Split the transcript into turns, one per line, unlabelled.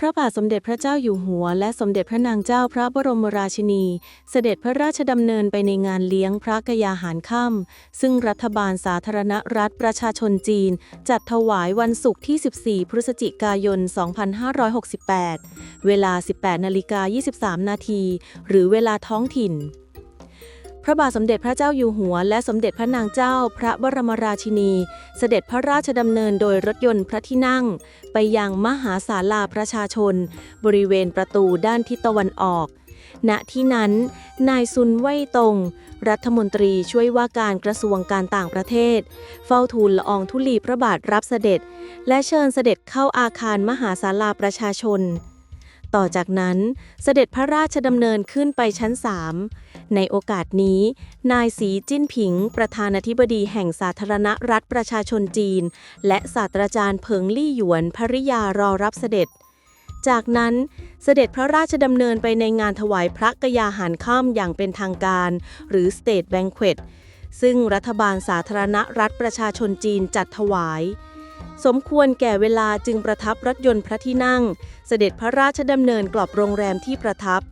พระบาทสมเด็จพระเจ้าอยู่หัว และสมเด็จพระนางเจ้าพระบรมราชินี เสด็จพระราชดำเนินไปในงานเลี้ยงพระกยาหารค่ำซึ่งรัฐบาลสาธารณรัฐประชาชนจีน จัดถวายวันศุกร์ที่ 14 พฤศจิกายน 2568 เวลา 18นาฬิกา23 นาที หรือเวลาท้องถิ่น ระบาทสมเด็จพระเจ้าอยู่หัว และสมเด็จพระนางเจ้า พระบรมราชินี เสด็จพระราชดำเนินโดยรถยนต์พระที่นั่ง ไปยังมหาศาลาประชาชน บริเวณประตูด้านทิศตะวันออก ณที่นั้น นายซุนเว่ยตง รัฐมนตรีช่วยว่าการกระทรวงการต่างประเทศ เฝ้าทูลละอองธุลีพระบาทรับเสด็จ และเชิญเสด็จเข้าอาคารมหาศาลาประชาชน ต่อจากนั้นเสด็จพระราชดำเนินขึ้นไปชั้น3ในโอกาสนี้ นายสีจิ้นผิง ประธานาธิบดีแห่งสาธารณรัฐประชาชนจีน และศาสตราจารย์เผิงลี่หยวนภริยารอรับเสด็จ จากนั้นเสด็จพระราชดำเนินไปในงานถวายพระกยาหารค่ำอย่างเป็นทางการ หรือ State Banquet ซึ่งรัฐบาลสาธารณรัฐประชาชนจีนจัดถวาย สมควรแก่เวลาจึงประทับรถยนต์พระที่นั่ง เสด็จพระราชดำเนินกลับโรงแรมที่ประทับ